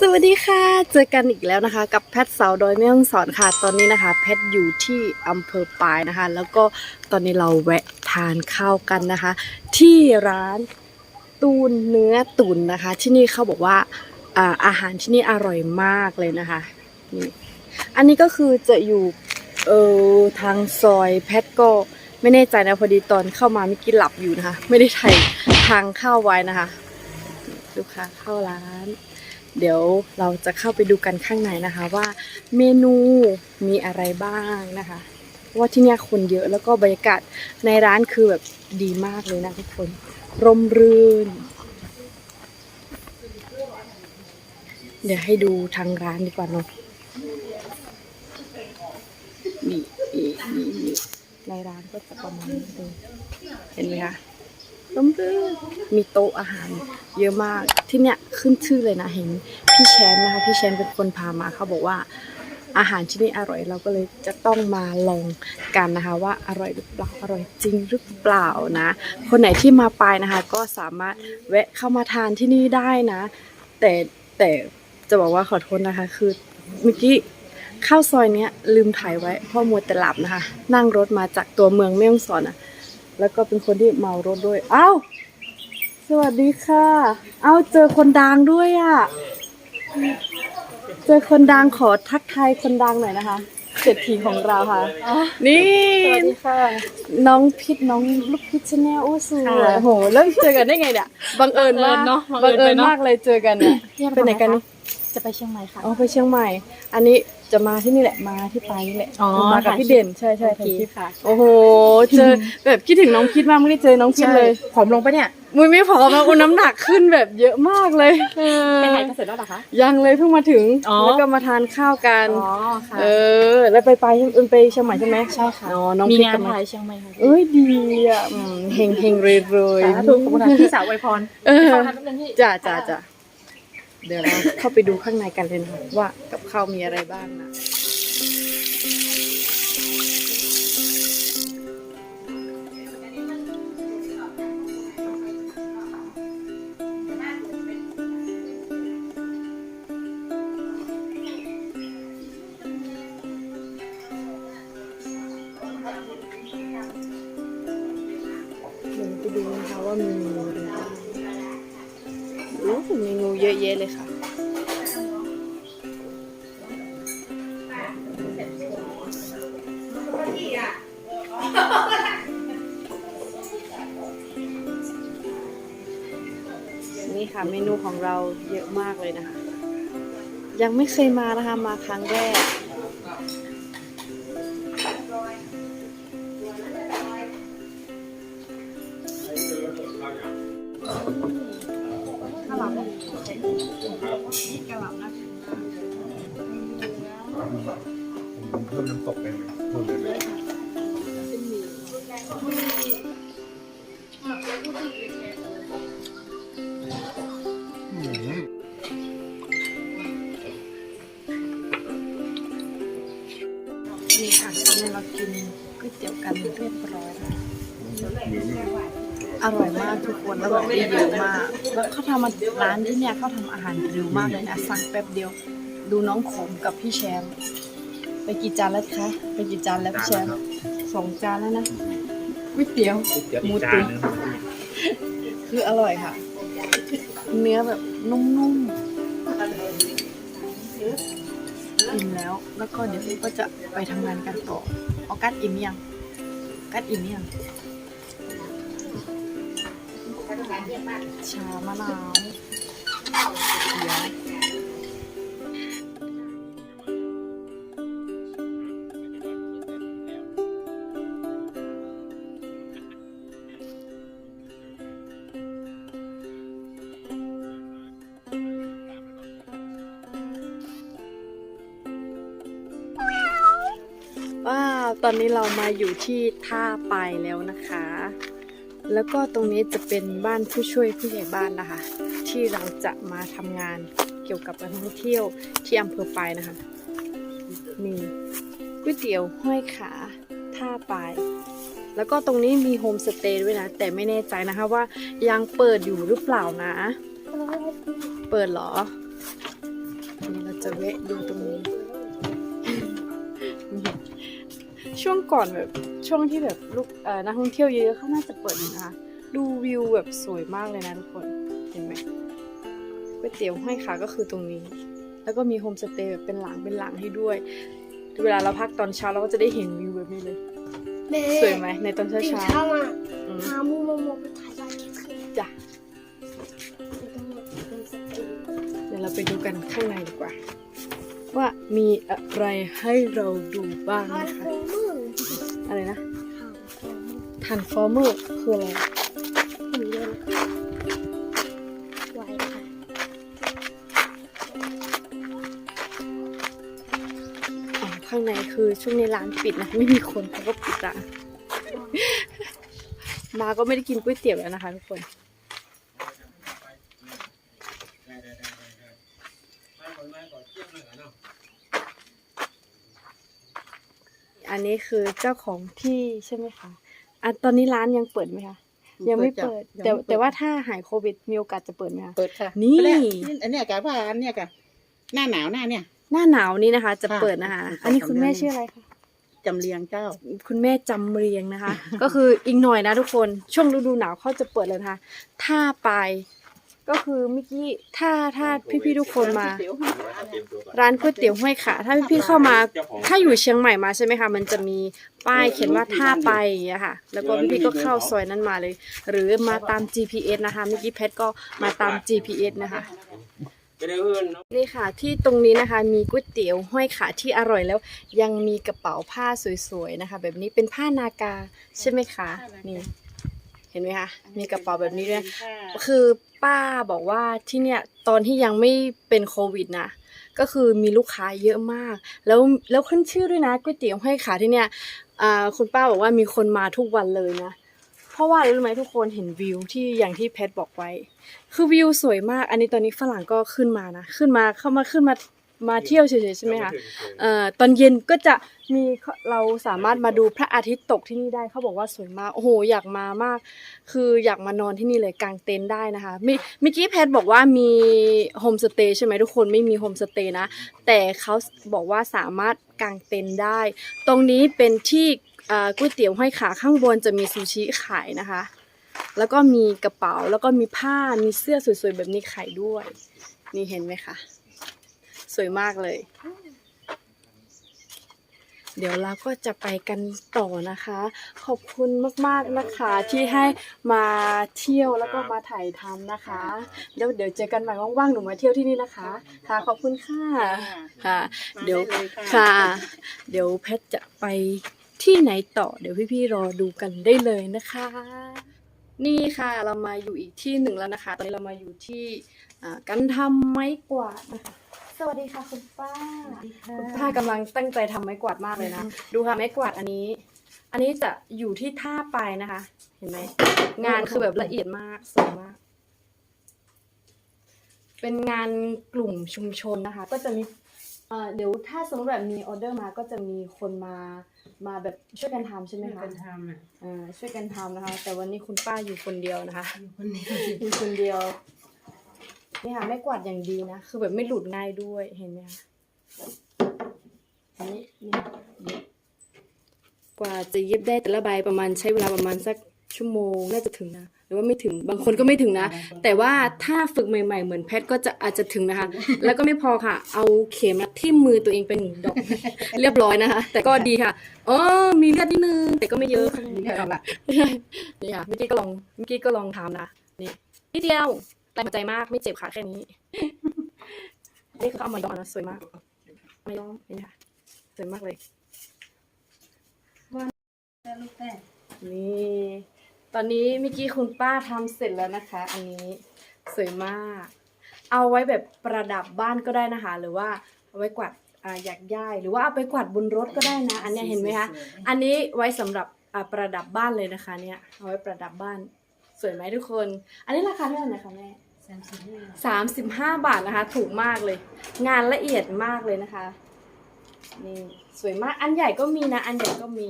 สวัสดีค่ะ เจอกันอีกแล้วนะคะ กับแพทสาวดอยแม่ฮ่องสอนค่ะ ตอนนี้นะคะ แพทอยู่ที่อำเภอปายนะคะ แล้วก็ตอนนี้เราแวะทานข้าวกันนะคะ ที่ร้านตูนเนื้อตุ๋นนะคะ ที่นี่เขาบอกว่าอาอาหารที่นี่อร่อยมากเลยนะคะนี่อันนี้ก็คือจะอยู่เออทางซอยแพทก็ไม่แน่ใจนะพอดีตอนเข้ามาไม่อกินหลับอยู่นะคะ ไม่ได้ถ่ายทางเข้าไว้นะคะ ลูกค้าเข้าร้าน เดี๋ยวเราจะเข้าไปดูกันข้างในนะคะ ว่าเมนูมีอะไรบ้างนะคะว่าที่นี่คนเยอะแล้วก็บรรยากาศในร้านคือแบบดีมากเลยนะทุกคน ร่มรื่น เดี๋ยวให้ดูทางร้านดีกว่าเนาะนี่นี่นี่ในร้านก็จะประมาณนี้เลยเห็นไหมคะ ร่มรื่นมีโต๊ะอาหารเยอะมากที่เนี่ยขึ้นชื่อเลยนะเห็นพี่แชนนะคะพี่แชนเป็นคนพามาเขาบอกว่าอาหารที่นี่อร่อยเราก็เลยจะต้องมาลองกันนะคะ ว่าอร่อยหรือเปล่าอร่อยจริงหรือเปล่านะ คนไหนที่มาไปนะคะ ก็สามารถแวะเข้ามาทานที่นี่ได้นะ แต่แต่จะบอกว่าขอโทษนะคะ คือเมื่อกี้เข้าซอยเนี้ยลืมถ่ายไว้พราะมัวแต่หลับนะคะ นั่งรถมาจากตัวเมืองแม่ฮ่องสอนอะ แล้วก็เป็นคนที่เมารถด้วย เอ้า สวัสดีค่ะ เอ้าเจอคนดังด้วยอะ่ะ เจอคนดังขอทักทายคนดังหน่อยนะคะเศรษฐีของเราค่ะ นี่ สวัสดีค่ะ น้องพิษน้องลูกพิษชาแนลโอ้สวยค่ะโอ้โหเริ่มเจอกันได้ไงเนี่ย บังเอิญมากบังเอิญเนอะบับังงเอิเอิญญไปเนอะมากเลยเจอกันเนี่ยไปไหนกันนี่ จะไปเชียงใหม่ค่ะ อ๋อไปเชียงใหม่ อันนี้จะมาที่นี่แหละมาที่ปายนี่แหละอ๋อมากับถ่ายพี่เด่นใช่ใช่โอเคถ่ายคลิปค่ะ โอ้โห เจอแบบคิดถึงน้องพิษมากไม่ได้เจอน้องพิษเลยผอมลงปะเนี่ยมุยไม่ผอมนะอุยน้ำหนักขึ้นแบบเยอะมากเลยเออไปถ่ายกันเสร็จแล้วเหรอคะ ยังเลยเพิ่งมาถึงอ๋อ แล้วก็มาทานข้าวกัน อ๋อค่ะเออ แล้วไปไปเอิ้นไปเชียงใหม่ใช่ไหมใช่ค่ะอ๋อน้องมีพิษงานกำลังถ่ายเชียงใหม่ค่ะเอ้ยดีอะอืมเฮงเฮงเรยเรยสาธุขอบคุณค่ะพี่สาวอวยพรเออเข้าทำแป๊บนึงพี่ จ้าจ้าจ้า เดี๋ยวเราเข้าไปดูข้างในกันเลยนะคะว่ากับข้าวมีอะไรบ้างนะ ค่ะ เมนูของเราเยอะมากเลยนะคะ ยังไม่เคยมานะคะ มาครั้งแรก ก๋วยเตี๋ยวกันเรียบร้อยแล้วอร่อยมากทุกคนอร่อยได้เยอะมากแล้วเขาทำมาร้านที่เนี่ยเขาทำอาหารเร็วมากเลยนะสั่งแป๊บเดียว ดูน้องขมกับพี่แชมป์ไปกี่จานแล้วคะ ไปกี่จานแล้วพี่แชมป์สองจานแล้วนะก๋วยเตี๋ยวเดี๋ยวหอีมูกจาตุ๋นนนึงคืออร่อยค่ะ เนื้อแบบนุ่มๆอิ่มแล้ว แล้วก็เดี๋ยวก็จะไปทำงานกันต่อเอากัดอิ่มยัง กัดอิ่มยังชามะนาวเดี๋ยว อนนี้เรามาอยู่ที่ท่าไปายแล้วนะคะ แล้วก็ตรงนี้จะเป็นบ้านผู้ช่วยผู้ใหญ่บ้านนะคะ ที่เราจะมาทำงานเกี่ยวกับการท่องเที่ยวที่อำเภอปายนะคะมีก๋วยเตี๋ยวห้อยขาท่าปาย แล้วก็ตรงนี้มีโฮมสเตย์ด้วยนะ แต่ไม่แน่ใจนะคะว่ายังเปิดอยู่หรือเปล่านะ เปิดเหรอ นี่เราจะแวะดูตรงนี้ ช่วงก่อนแบบช่วงที่แบบลูกเอ่อนักท่องเที่ยวเยอะๆเขาน่าจะเปิดอยู่นะคะดูวิวแบบสวยมากเลยนะทุกคนเห็นไหมก๋วยเตี๋ยวห้อยขาก็คือตรงนี้ แล้วก็มีโฮมสเตย์แบบเป็นหลังเป็นหลังให้ด้วย เวลาเราพักตอนเช้าเราก็จะได้เห็นวิวแบบนี้เลยสวยไหมในตอนเช้าตื่นเช้าเช้ามาอืมหามูโมโมไปถ่ายยอดคิดขึ้นจ้ะเดี๋ยวเราไปดูกันข้างในดีกว่า ว่ามีอะไรให้เราดูบ้างฮานะโฟคะมื ออะไรนะฮาโฟมือทันฟอร์เมอร์คืออะไรหุ่นยนต์ไว้ค่ะอ๋อข้างในคือช่วงนี้ร้านปิดนะ ไม่มีคนเขาก็ปิดร้านมาก็ไม่ได้กินก๋วยเตี๋ยวแล้วนะคะทุกคน อันนี้คือเจ้าของที่ใช่ไหมคะอะตอนนี้ร้านยังเปิดไหมคะ ยังไม่เปิด แต่แต่ว่าถ้าหายโควิดมีโอกาสจะเปิดไหมคะ เปิดค่ะนี่แรกอันเนี้ยกะว่าอันเนี้ยกะหน้าหนาวหน้าเนี่ย หน้าหนาวนี้นะคะ จะค่ะเปิดนะคะ ค่ะ อันนี้คุณแม่จำเรียงชื่ออะไรคะ จำเรียงเจ้า คุณแม่จำเรียงนะคะ ก็คืออีกหน่อยนะทุกคน ช่วงฤดูหนาวเขาจะเปิดแล้วนะคะ ถ้าไป ก็คือเมื่อกี้ถ้าถ้าพี่ๆทุกคนมา ร้านก๋วยเตี๋ยวห้วยขาถ้าพี่ๆเข้ามา ถ้าอยู่เชียงใหม่มาใช่ไหมคะมันจะมีป้ายเขียนว่าท่าไปอย่างเงี้ยค่ะ แล้วก็พี่ๆก็เข้าซอยนั้นมาเลย หรือมาตาม GPS นะคะเมื่อกี้แพทก็มาตาม GPS นะคะนี่ค่ะ ที่ตรงนี้นะคะมีก๋วยเตี๋ยวห้อยขาที่อร่อยแล้ว ยังมีกระเป๋าผ้าสวยๆนะคะ แบบนี้เป็นผ้านากาใช่ไหมคะนี่เห็นไหมคะมีกระเป๋าแบบนี้ด้วยคือป้าบอกว่าที่เนี่ยตอนที่ยังไม่เป็นโควิดนะก็คือมีลูกค้าเยอะมาก แล้วแล้วขึ้นชื่อด้วยนะก๋วยเตี๋ยวห้อยขาที่เนี่ยอ่าคุณป้าบอกว่ามีคนมาทุกวันเลยนะเพราะว่ารู้ไหมทุกคนเห็นวิวที่อย่างที่แพทบอกไว้ คือวิวสวยมาก อันนี้ตอนนี้ฝรั่งก็ขึ้นมานะ ขึ้นมาเข้ามาขึ้นมา มาเที่ยวเฉยๆใช่ไหมคะเอ่อตอนเย็นก็จะมีเราสามารถมาดูพระอาทิตย์ตกที่นี่ได้เขาบอกว่าสวยมากโอ้โหอยากมามาก คืออยากมานอนที่นี่เลยกางเต็นท์ได้นะคะเมื่อเมื่อกี้แพทบอกว่ามีโฮมสเตย์ใช่ไหมทุกคนไม่มีโฮมสเตย์นะแต่เขาบอกว่าสามารถกางเต็นท์ได้ ตรงนี้เป็นที่เอ่อก๋วยเตี๋ยวห้อยขาข้างบนจะมีซูชิขายนะคะ แล้วก็มีกระเป๋าแล้วก็มีผ้ามีเสื้อสวยๆแบบนี้ขายด้วย นี่เห็นไหมคะ สวยมากเลย เดี๋ยวเราก็จะไปกันต่อนะคะ ขอบคุณมากๆนะคะที่ให้มาเที่ยวแล้วก็มาถ่ายทำนะคะเดี๋ยวเดี๋ยวเจอกันใหม่ว่างๆหนูมาเที่ยวที่นี่นะคะ ค่ะขอบคุณค่ะค่ะ เดี๋ยวค่ะ เดี๋ยวแพทจะไปที่ไหนต่อเดี๋ยวพี่ๆรอดูกันได้เลยนะคะ นี่ค่ะเรามาอยู่อีกที่หนึ่งแล้วนะคะ ตอนนี้เรามาอยู่ที่อ่าการทำไม้กวาดนะคะ สวัสดีค่ะคุณป้าคุณป้ากำลังตั้งใจทำไม้กวาดมากเลยนะ ดูค่ะไม้กวาดอันนี้ อันนี้จะอยู่ที่ท่าไปนะคะ เห็นไหม งานคือแบบละเอียดมากสวยมาก เป็นงานกลุ่มชุมชนนะคะ ก็จะมีเอ่อเดี๋ยวถ้าสมมติแบบมีออเดอร์มาก็จะมีคนมามาแบบช่วยกันทำใช่ไหมคะเป็นทำอะอ่าช่วยกันทำนะคะ แต่วันนี้คุณป้าอยู่คนเดียวนะคะคนนี้อยู่คนเดียว นี่ค่ะไม่กวาดอย่างดีนะ คือแบบไม่หลุดง่ายด้วยเห็นไหมคะอันนี้นี่เย็บกว่าจะเย็บได้แต่ละใบประมาณใช้เวลาประมาณสักชั่วโมงน่าจะถึงนะหรือว่าไม่ถึงบางคนก็ไม่ถึงนะ แต่ว่าถ้าฝึกใหม่ๆ เหมือนแพทก็จะอาจจะถึงนะคะ แล้วก็ไม่พอค่ะ เอาเข็มมาทิ่มมือตัวเองเป็นหนึ่งดอก เรียบร้อยนะคะ แต่ก็ดีค่ะอ๋อมีเลือดนิดนึงแต่ก็ไม่เยอะค่ะนี่เอาละนี่ค่ะเมื่อกี้ก็ลองเมื่อกี้ก็ลองทำนะนี่นิดเดียว แรงหัวใจมากไม่เจ็บขาแค่นี้ นี่เขาเอามาย้อมนะสวยมากมาย้อมเห็นไหมคะสวยมากเลยนี่ตอนนี้เมื่อกี้คุณป้าทำเสร็จแล้วนะคะ อันนี้สวยมาก เอาไว้แบบประดับบ้านก็ได้นะคะ หรือว่าเอาไว้กวาดอ่าอยากย่ายหรือว่าเอาไปกวาดบนรถก็ได้นะ อันเนี้ยเห็นไหมคะอันนี้ไว้สำหรับอ่าประดับบ้านเลยนะคะ เนี่ยเอาไว้ประดับบ้านสวยไหมทุกคน อันนี้ราคาเท่าไหร่นะคะแม่ สามสิบห้าบาทนะคะ ถูกมากเลย งานละเอียดมากเลยนะคะ นี่สวยมาก อันใหญ่ก็มีนะ อันใหญ่ก็มี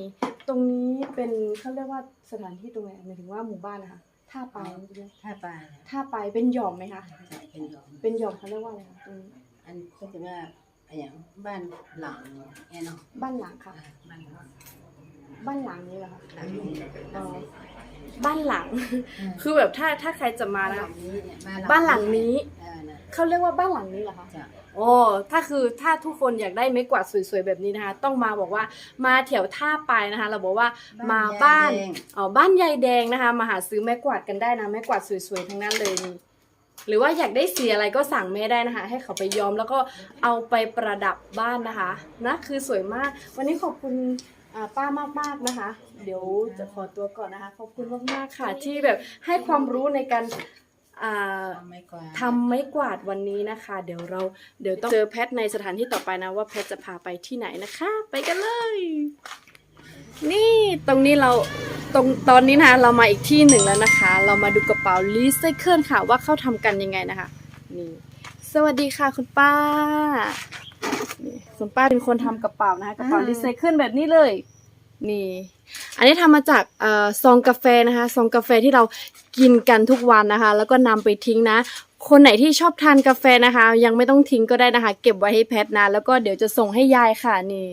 ตรงนี้เป็นเขาเรียกว่าสถานที่ตรงไหนหมายถึงว่าหมู่บ้านนะคะ ท่าไปใช่ไหมถ้าไปท่าไปเป็นหย่อมไหมคะ เป็นหยอม เป็นหย่อมเขาเรียกว่าอะไรคะตรงนี้ออันก็จะว่าอะไรอย่างบ้านหลังแอนเนาะ บ้านหลังค่ะ บ้านหลัง บ้านหลังนี้เหรอคะหลังนี้อ๋อบ้านหลัง คือแบบถ้าถ้าใครจะมาบ้านนะหลังนี้เนี่ยบ้านหลังนี้เออนะเขาเรียกว่าบ้านหลังนี้เหรอคะจ้ะโอ้ถ้าคือถ้าทุกคนอยากได้ไม้กวาดสวยๆแบบนี้นะคะ ต้องมาบอกว่ามาแถวท่าไปายนะคะ เราบอกว่ามาบ้านอ๋อบ้านยายแดงนะคะ มาหาซื้อไม้กวาดกันได้นะไม้กวาดสวยๆทั้งนั้นเลยนี่หรือว่าอยากได้สีอะไรก็สั่งแม่ได้นะคะ ให้เขาไปย้อมแล้วก็เอาไปประดับบ้านนะคะนะคือสวยมาก วันนี้ขอบคุณ อ่าป้ามากๆนะคะ เดี๋ยวจะขอตัวก่อนนะคะ ขอบคุณมากๆค่ะ ที่แบบให้ความรู้ในการอ่า ทำไม่กว่าทำไม้กวาดวันนี้นะคะ เดี๋ยวเราเดี๋ยวต้องเจอแพทในสถานที่ต่อไปนะว่าแพทจะพาไปที่ไหนนะคะ ไปกันเลย นี่ตรงนี้เราตรงตอนนี้นะเรามาอีกที่หนึ่งแล้วนะคะ เรามาดูกระเป๋ารีไซเคิลค่ะ ว่าเขาทำกันยังไงนะคะ นี่ สวัสดีค่ะคุณป้า นี่คุณป้าเป็นคนทำกระเป๋านะคะกระเป๋ารีไซเคิลแบบนี้เลย นี่ อันนี้ทำมาจากเอ่อซองกาแฟนะคะซองกาแฟที่เรากินกันทุกวันนะคะ แล้วก็นำไปทิ้งนะ คนไหนที่ชอบทานกาแฟนะคะ ยังไม่ต้องทิ้งก็ได้นะคะ เก็บไว้ให้แพทนะ แล้วก็เดี๋ยวจะส่งให้ยายค่ะนี่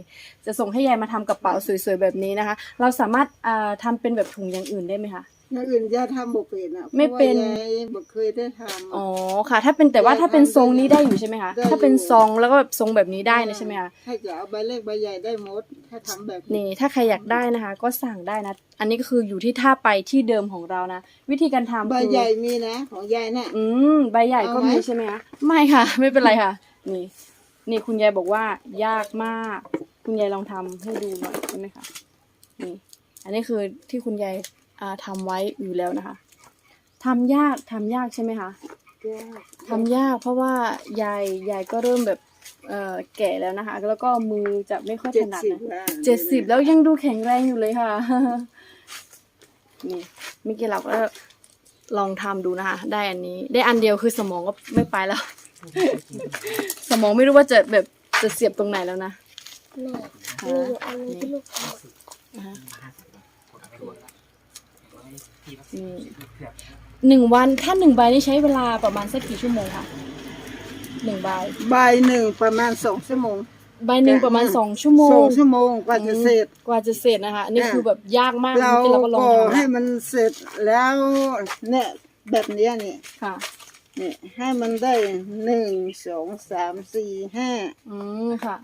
จะส่งให้ยายมาทำกระเป๋าสวยๆแบบนี้นะคะ เราสามารถเอ่อทำเป็นแบบถุงอย่างอื่นได้ไหมคะ อย่างอื่นจะทำบุเป็นอะไม่เป็น พราะว่ายายบ่เคยได้ทำ อ๋อค่ะ ถ้าเป็นแต่ว่าถ้าเป็นทรงนี้ได้อยู่ใช่ไหมคะได้อยู่ ถ้าเป็นซองแล้วก็แบบทรงแบบนี้ได้นะใช่ไหมคะถ้าจะเอาใบเล็กใบใหญ่ได้หมด ถ้าทำแบบนี่ถ้าใครอยากได้นะคะ ก็สั่งได้นะ อันนี้ก็คืออยู่ที่ท่าไปที่เดิมของเรานะ วิธีการทำใบคือใหญ่มีนะ ของยายน่ะ อืมใบใหญ่ก็เอาไหมมีใช่ไหมคะไม่ค่ะ ไม่เป็นไรค่ะ นี่ นี่คุณยายบอกว่ายากมาก คุณยายลองทำให้ดูหน่อยได้ไหมคะนี่ อันนี้คือที่คุณยาย อ่าทำไว้อยู่แล้วนะคะทำยากทำยากใช่ไหมคะทำยากเพราะว่ายายยายก็เริ่มแบบเอ่อแก่แล้วนะคะ แล้วก็มือจะไม่ค่อยเจ็ถดนัดสิบนะแล้วเจ็ดสิบแล้วยังดูแข็งแรงอยู่เลยค่ะ นี่เมื่อกี้เราก็ลองทำดูนะคะ ได้อันนี้ ได้อันเดียวคือสมองก็ไม่ไปแล้ว สมองไม่รู้ว่าจะแบบจะเสียบตรงไหนแล้วนะแม่มีอยู่อันนึงที่ลูกท นี่หนึ่งวันถ้าหนึ่งใบนี่ใช้เวลาประมาณสักกี่ชั่วโมงคะหนึ่งใบใบหนึ่งประมาณสองชั่วโมง ใบหนึ่งประมาณสองชั่วโมสองงชั่วโมงกว่าจะเสร็จกว่าจะเสร็จนะคะอันนี้อ่าคือแบบยากมากเราที่เราก็ลองก็ทำให้แล้วมันเสร็จแล้วเนี่ยแบบเนี้ยเนี่ยค่ะเนี่ยให้มันได้หนึ่งสองสามสี่ห้าอืมค่ะ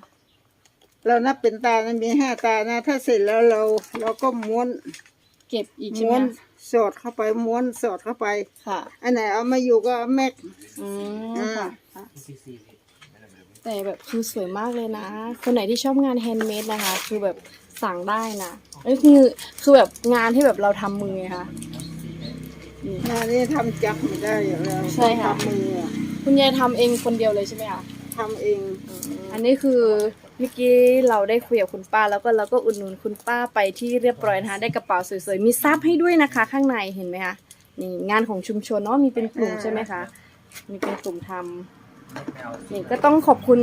เรานับเป็นตานะมีห้าตานะ ถ้าเสร็จแล้วเราเราก็ม้วนเก็บอีกใช่ไหม้มวนคะ สอดเข้าไปม้วนสอดเข้าไป ค่ะ อันไหนเอามาอยู่ก็เอาแม็ก อืมอ่า ค่ะค่ะ แต่แบบคือสวยมากเลยนะ คนไหนที่ชอบงานแฮนด์เมดนะคะ คือแบบสั่งได้นะอันนี้คือคือแบบงานที่แบบเราทำมือไงคะนี่งานนี้ทำจักรไม่ได้อยู่แล้วใช่ค่ะ ทำมืออะคุณยายทำเองคนเดียวเลยใช่ไหมคะ ทำเอง อันนี้คือ เมื่อกี้เราได้คุยกับคุณป้าแล้วก็เราก็อุดหนุนคุณป้าไปที่เรียบร้อยนะคะได้กระเป๋าสวยๆมีซับให้ด้วยนะคะ ข้างในเห็นไหมคะนี่งานของชุมชนเนาะมีเป็นกลุ่มใช่ไหมคะมีเป็นกลุ่มทำนี่ก็ต้องขอบคุณ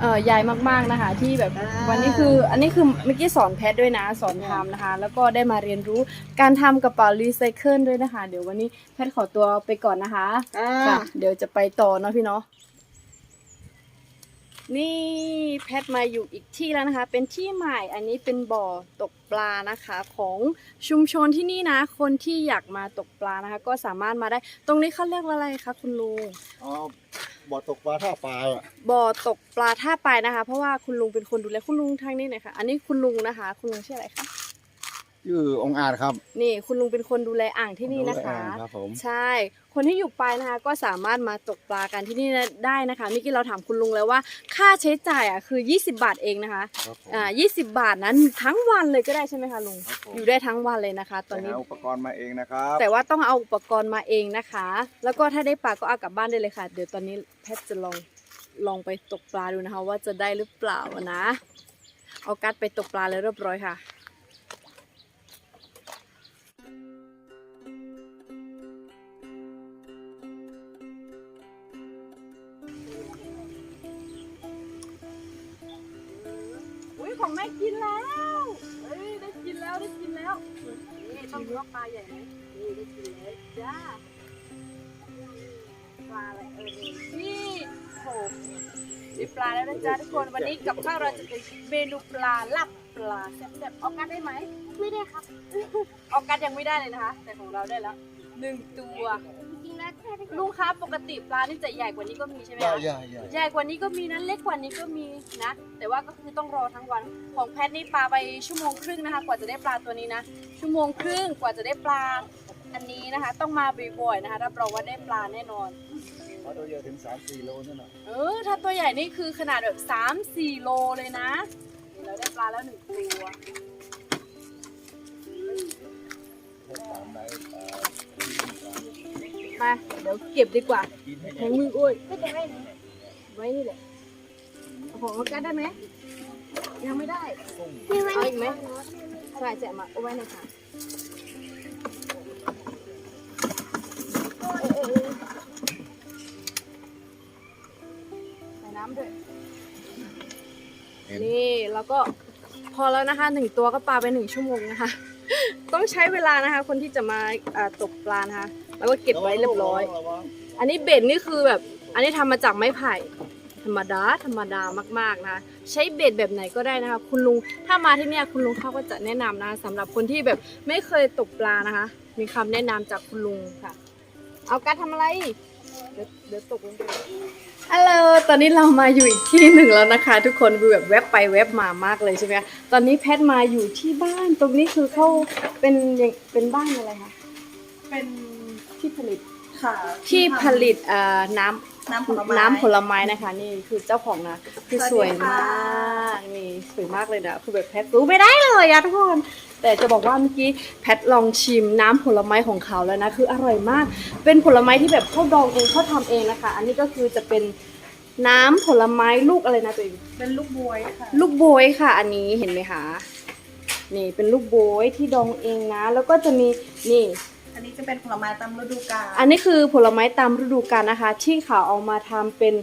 เอ่อยายมากๆนะคะ ที่แบบวันนี้คืออันนี้คือเมื่อกี้สอนแพทด้วยนะ สอนทำนะคะ แล้วก็ได้มาเรียนรู้การทำกระเป๋ารีไซเคิลด้วยนะคะ เดี๋ยววันนี้แพทขอตัวไปก่อนนะคะอ่าค่ะเดี๋ยวจะไปต่อเนาะพี่เนาะ นี่แพทมาอยู่อีกที่แล้วนะคะ เป็นที่ใหม่อันนี้เป็นบ่อตกปลานะคะของชุมชนที่นี่นะ คนที่อยากมาตกปลานะคะ ก็สามารถมาได้ ตรงนี้เขาเรียกว่าอะไรคะคุณลุงอ๋อบ่อตกปลาท่าปลาอะบ่อตกปลาท่าไปนะคะ เพราะว่าคุณลุงเป็นคนดูแลคุณลุงทางนี้หน่อยค่ะ อันนี้คุณลุงนะคะ คุณลุงชื่ออะไรคะ ชื่อองค์อาจครับ นี่คุณลุงเป็นคนดูแลอ่างที่นี่นะคะ ครับผม ใช่ คนที่อยู่ปลายนะคะ ก็สามารถมาตกปลากันที่นี่ได้นะคะเมื่อกี้เราถามคุณลุงแล้วว่า ค่าใช้จ่ายอะคือ 20 บาทเองนะคะครับผม อ่า20 บาทนั้นทั้งวันเลยก็ได้ใช่ไหมคะลุงครับผมอยู่ได้ทั้งวันเลยนะคะ ตอนนี้ ไปหาอุปกรณ์มาเองนะครับแต่ว่าต้องเอาอุปกรณ์มาเองนะคะ แล้วก็ถ้าได้ปลาก็เอากลับบ้านได้เลยค่ะ เดี๋ยวตอนนี้แพทย์จะลองลองไปตกปลาดูนะคะ ว่าจะได้หรือเปล่านะ เอากัดไปตกปลาเลยเรียบร้อยค่ะ ว่าปลาใหญ่ไหมนี่ได้กินแล้วจ้า ปลาอะไรเออนี่โหมีปลาแล้วนะจ๊ะทุกคน วันนี้กับข้าวเราจะเป็นเมนูปลาลับปลาแซ่บๆออกกันได้ไหม ไม่ได้ครับ ออกกันยังไม่ได้เลยนะคะ แต่ของเราได้แล้วหนึ่งตัว จริงๆแล้วแค่ได้ลุงคะปกติปลานี่จะใหญ่กว่านี้ก็มีใช่ไหมใหญ่คะใหญ่ใหญ่ใหญ่กว่านี้ก็มีนะเล็กกว่านี้ก็มีนะ แต่ว่าก็คือต้องรอทั้งวันของแพทนี่ปลาไปชั่วโมงครึ่งนะคะ กว่าจะได้ปลาตัวนี้นะชั่วโมงครึ่งกว่าจะได้ปลาอันนี้นะคะ ต้องมาบ่อยๆนะคะรับรองว่าได้ปลาแน่นอนปลาตัวใหญ่ถึงสามสี่โลนั่นน่ะเออถ้าตัวใหญ่นี่คือขนาดแบบสามสี่โลเลยนะเราได้ปลาแล้วหนึ่งตัวตามไหนปลา มาเดี๋ยวเก็บดีกว่ากินให้แทงมืออุ้ยก็จะได้ไหมไว้นี่แหละเอาของเอากันได้ไหมยังไม่ได้มีไว้เอาในอีกไหมถังรถใช่แจกมาเอาไว้ในถังใส่น้ำด้วยนี่แล้วก็พอแล้วนะคะหนึ่งตัวก็ปลาไปหนึ่งชั่วโมงนะคะ ต้องใช้เวลานะคะ คนที่จะมาอ่าตกปลานะคะ แล้วก็เก็บไว้เรียบร้อย อันนี้เบ็ดนี่คือแบบ อันนี้ทำมาจากไม้ไผ่ ธรรมดาธรรมดามากๆนะคะใช้เบ็ดแบบไหนก็ได้นะคะ คุณลุงถ้ามาที่เนี่ยคุณลุงเขาก็จะแนะนำนะคะสำหรับคนที่แบบไม่เคยตกปลานะคะ มีคำแนะนำจากคุณลุงค่ะ เอาการทำอะไรเดี๋ยวเดี๋ยวตกลงไปฮัลโหล ตอนนี้เรามาอยู่อีกที่หนึ่งแล้วนะคะ ทุกคนคือแบบแวบไปแวบมามากเลยใช่ไหมคะตอนนี้แพทมาอยู่ที่บ้าน ตรงนี้คือเขาเป็นยังเป็นบ้านอะไรคะ เป็นที่ ผลิตค่ะที่ผลิตเอ่อน้ำน้ำผลไม้น้ำผลไม้นะคะ นี่คือเจ้าของนะคือสวยสวัสดีมาค่ะกนี่สวยมากเลยนะคือแบบแพทรู้ไม่ได้เลยอะทุกคนแต่จะบอกว่าเมื่อกี้แพทลองชิมน้ำผลไม้ของเขาแล้วนะคืออร่อยมาก เป็นผลไม้ที่แบบเขาดองเองเขาทำเองนะคะ อันนี้ก็คือจะเป็นน้ำผลไม้ลูกอะไรนะตัวเองเป็นลูกบวยค่ะลูกโบยค่ะ อันนี้เห็นไหมคะนี่เป็นลูกโบยที่ดองเองนะ แล้วก็จะมีนี่ อันนี้จะเป็นผลไม้ตามฤดูกาล อันนี้คือผลไม้ตามฤดูกาลนะคะ ที่เขาเอามาทำเป็น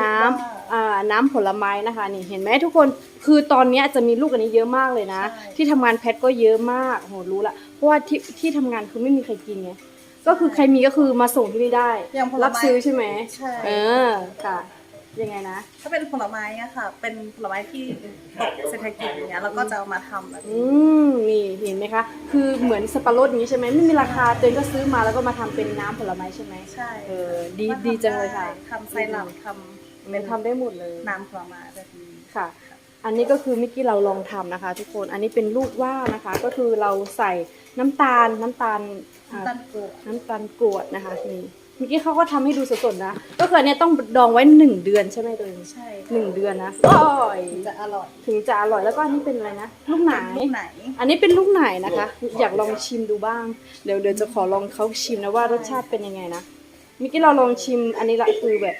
น้ำอ่าน้ำผลไม้นะคะนี่เห็นไหมทุกคนคือตอนเนี้ยจะมีลูกอันนี้เยอะมากเลยนะที่ทำงานแพทก็เยอะมากโหรู้ละเพราะว่าที่ที่ทำงานคือไม่มีใครกินไงก็คือใครมีก็คือมาส่งที่นี่ได้อย่างผลไม้รับซื้อใช่ไหมใช่ เออค่ะ ยังไงนะ ถ้าเป็นผลไม้อะค่ะ เป็นผลไม้ที่ตกเศรษฐกิจอย่างเงี้ยเราก็จะเอามาทำแบบอืนี้มนี่เห็นไหมคะ คือเหมือนสับปะรดอย่างนี้ใช่ไหมไม่มีราคาตัวเองก็ซื้อมาแล้วก็มาทำเป็นน้ำผลไม้ใช่ไหมใช่เออดีก็ทำดีจังเลยค่ะได้ทำไซรัปทำมันทำได้หมดเลยน้ำผลไม้แบบนี้ ค่ะ อันนี้ก็คือเมื่อกี้เราลองทำนะคะ ทุกคนอันนี้เป็นลูกว่านะคะ ก็คือเราใส่น้ำตาลน้ำตาลอ่า น้ำตาลกรวดน้ำตาลกรวดนะคะนี่เมื่อกี้เขาก็ทำให้ดูสดๆนะ ก็คืออันเนี้ยต้องดองไว้หนึ่งเดือนใช่ไหมตัวเองใช่หนึ่งเดือนนะอร่อยถึงจะอร่อยถึงจะอร่อยแล้วก็อันนี้เป็นอะไรนะลูกไหนลูกไหนอันนี้เป็นลูกไหนนะคะ อยากลองชิมดูบ้าง เดี๋ยวเดี๋ยวจะขอลองเขาชิมนะว่ารสชาติเป็นยังไงนะเมื่อกี้เราลองชิมอันนี้ละคือแบบ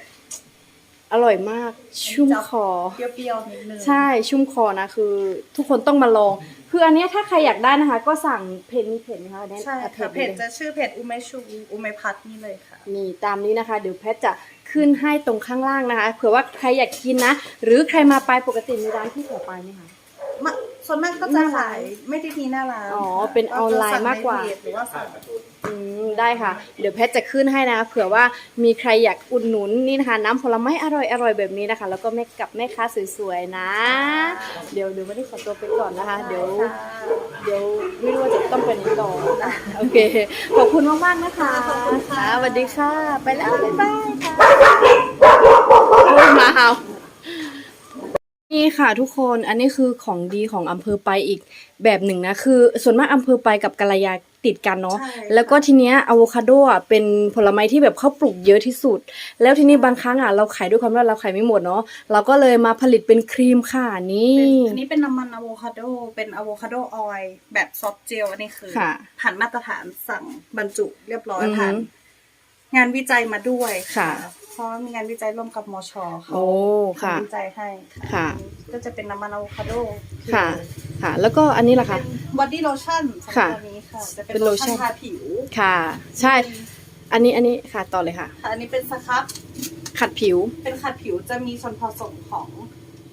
อร่อยมาก ชุ่มคอ เปรี้ยวๆนิดนึงใช่ชุ่มคอนะคือ ทุกคนต้องมาลอง คืออันเนี้ยถ้าใครอยากได้นะคะ ก็สั่งเพจมีเพจไหมคะอันนี้ใช่อ่ค่ะเพจนี้ลยจะชื่อเพจอุเมชูอุเมพัทนี่เลยค่ะนี่ตามนี้นะคะ เดี๋ยวแพทจะขึ้นให้ตรงข้างล่างนะคะ เผื่อว่าใครอยากกินนะ หรือใครมาไปปกติมีร้านที่ขอไปไหมคะ มาส่วนมากก็จะขายไม่ได้ที่หน้าร้านอ๋อค่ะเป็นออนไลน์มากกว่า จะสั่งในเพจหรือว่าสั่งอืมได้ค่ะ เดี๋ยวแพทจะขึ้นให้นะ เผื่อว่ามีใครอยากอุดหนุนนี่นะคะน้ำผลไม้อร่อยอร่อยแบบนี้นะคะ แล้วก็แม่กับแม่ค้าสวยๆนะ เดี๋ยวเดี๋ยววันนี้ขอตัวไปก่อนนะคะ เดี๋ยวเดี๋ยวไม่รู้ว่าจะต้องไปไหนต่อนะโอเค ขอบคุณมากๆนะคะขอบคุณค่ะสวัสดีค่ะ ไปแล้ว บ๊ายบายค่ะมาเอา นี่ค่ะทุกคนอันนี้คือของดีของอำเภอไปลายอีกแบบหนึ่งนะคือ ส่วนมากอำเภอไปลายกับกาลยาติดกันเนาะใช่ค่ะแล้วก็ทีเนี้ยอะโวคาโดอะเป็นผลไม้ที่แบบเขาปลูกเยอะที่สุด แล้วทีนี้บางครั้งอะเราขายด้วยความว่าเราขายไม่หมดเนาะเราก็เลยมาผลิตเป็นครีมค่ะนี่ เป็นอันนี้เป็นน้ำมันอะโวคาโด เป็นอะโวคาโดออยล์แบบซอฟต์เจล อันนี้คือค่ะผ่านมาตรฐานสั่งบรรจุเรียบร้อยอือหือ ผ่าน งานวิจัยมาด้วยค่ะ เพราะมีงานวิจัยร่วมกับมชเขาโอ้ค่ะทำวิจัยให้ค่ะ ก็จะเป็นน้ำมันอะโวคาโดค่ะ ค่ะ แล้วก็อันนี้ล่ะเป็คะนบอดี้โลชั่นสำหรับค่ะตัวนี้ค่ะ จะเป็นเป็นโลโลชั่ชั่นนทาผิว ค่ะ ใช่ อันนี้อันนี้ค่ะต่อเลยค่ะค่ะ อันนี้เป็นสครับขัดผิว เป็นขัดผิวจะมีส่วนผสมของ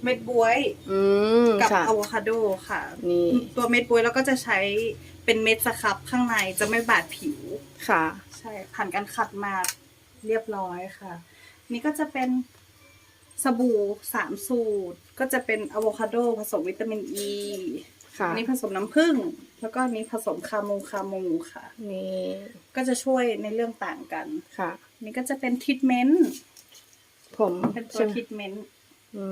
เม็ดบวยอืมกับค่ะอะโวคาโดค่ะ นี่ตัวเม็ดบวยแล้วก็จะใช้ เป็นเม็ดสครับข้างในจะไม่บาดผิว ค่ะ ใช่ผ่านการขัดมาเรียบร้อยค่ะ นี่ก็จะเป็นสบู่สามสูตร ก็จะเป็นอะโวคาโดผสมวิตามินอ e, ีค่ะอันนี้ผสมน้ำผึ้งแล้วก็อันนี้ผสมคามูคามูค่ะ นี่ก็จะช่วยในเรื่องต่างกัน ค่ะอันนี้ก็จะเป็นทรีทเมนต์ผมเป็นตัวใช่ไหม ทรีทเมนต์ อื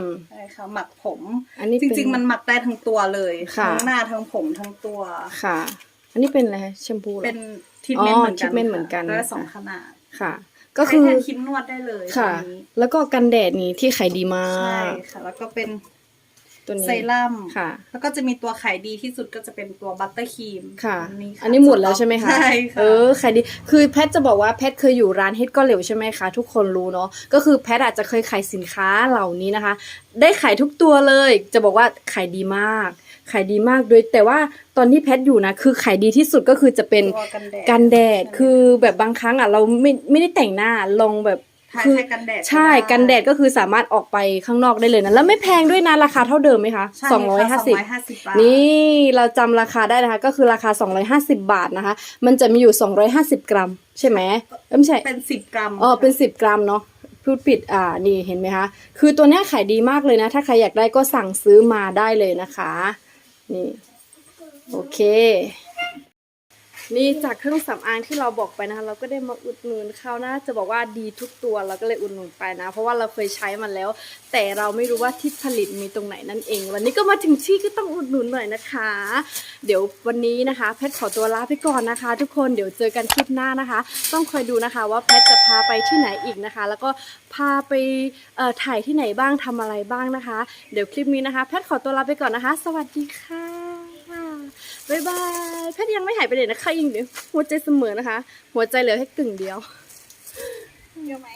มใช่ค่ะหมักผม อันนี้จเป็นริง ๆ มันหมักได้ทั้งตัวเลยค่ะทั้งหน้าทั้งผมทั้งตัวค่ะ อันนี้เป็นอะไรคะแชมพูเหรอเป็นทรีทเมนต์อ๋อเหมือนกัน treatment เหมือนกันแล้วนะคะสองขนาดค่ะ ก็คือใช้แทนครีมนวดได้เลยค่ะตัวนี้แล้วก็กันแดดนี้ที่ขายดีมาใช่กค่ะ แล้วก็เป็น ตัวนี้เซรั่มค่ะ แล้วก็จะมีตัวขายดีที่สุดก็จะเป็นตัวบัตเตอร์ครีมค่ะอันนี้ค่ะ อันนี้หมดแล้วใช่ไหมคะใช่ค่ะเออขายดีคือแพทจะบอกว่าแพทเคยอยู่ร้านเฮดก็เหลวใช่ไหมคะ ทุกคนรู้เนาะก็คือแพทอาจจะเคยขายสินค้าเหล่านี้นะคะ ได้ขายทุกตัวเลย จะบอกว่าขายดีมาก ขายดีมากโดยแต่ว่าตอนที่แพทอยู่นะคือขายดีที่สุดก็คือจะเป็นตัวกันแดดกันแดดคือแบบบางครั้งอะเราไม่ไม่ได้แต่งหน้าลงแบบ ทาคือใช้กันแดดใช่ได้กันแดดก็คือสามารถออกไปข้างนอกได้เลยนะแล้วไม่แพงด้วยนะราคาเท่าเดิมไหมคะใช่สองร้อยห้าสิบค่ะ250บาทนี่เราจำราคาได้นะคะ ก็คือราคา250บาทนะคะ มันจะมีอยู่250กรัม ใช่ไหมเอ้ยไม่ใช่เป็นสิบกรัมอ๋อค่ะเป็น10กรัมเนาะพูดผิดอ่านี่เห็นไหมคะคือตัวเนี้ยขายดีมากเลยนะ ถ้าใครอยากได้ก็สั่งซื้อมาได้เลยนะคะ นี่ โอเค นี่จากเครื่องสำอางที่เราบอกไปนะคะเราก็ได้มาอุดหนุนเขานะจะบอกว่าดีทุกตัวเราก็เลยอุดหนุนไปนะ เพราะว่าเราเคยใช้มันแล้ว แต่เราไม่รู้ว่าที่ผลิตมีตรงไหนนั่นเอง วันนี้ก็มาถึงที่ก็ต้องอุดหนุนหน่อยนะคะ เดี๋ยววันนี้นะคะแพทขอตัวลาไปก่อนนะคะ ทุกคนเดี๋ยวเจอกันคลิปหน้านะคะ ต้องคอยดูนะคะว่าแพทจะพาไปที่ไหนอีกนะคะ แล้วก็พาไปถ่ายที่ไหนบ้างทำอะไรบ้างนะคะ เดี๋ยวคลิปนี้นะคะ แพทขอตัวลาไปก่อนนะคะ สวัสดีค่ะ บ๊ายบายแพทย์ยังไม่หายไปไหนนะคะยังเดียวหัวใจเสมอนะคะ หัวใจเหลือแค่กึ่งเดียว เยอะไหม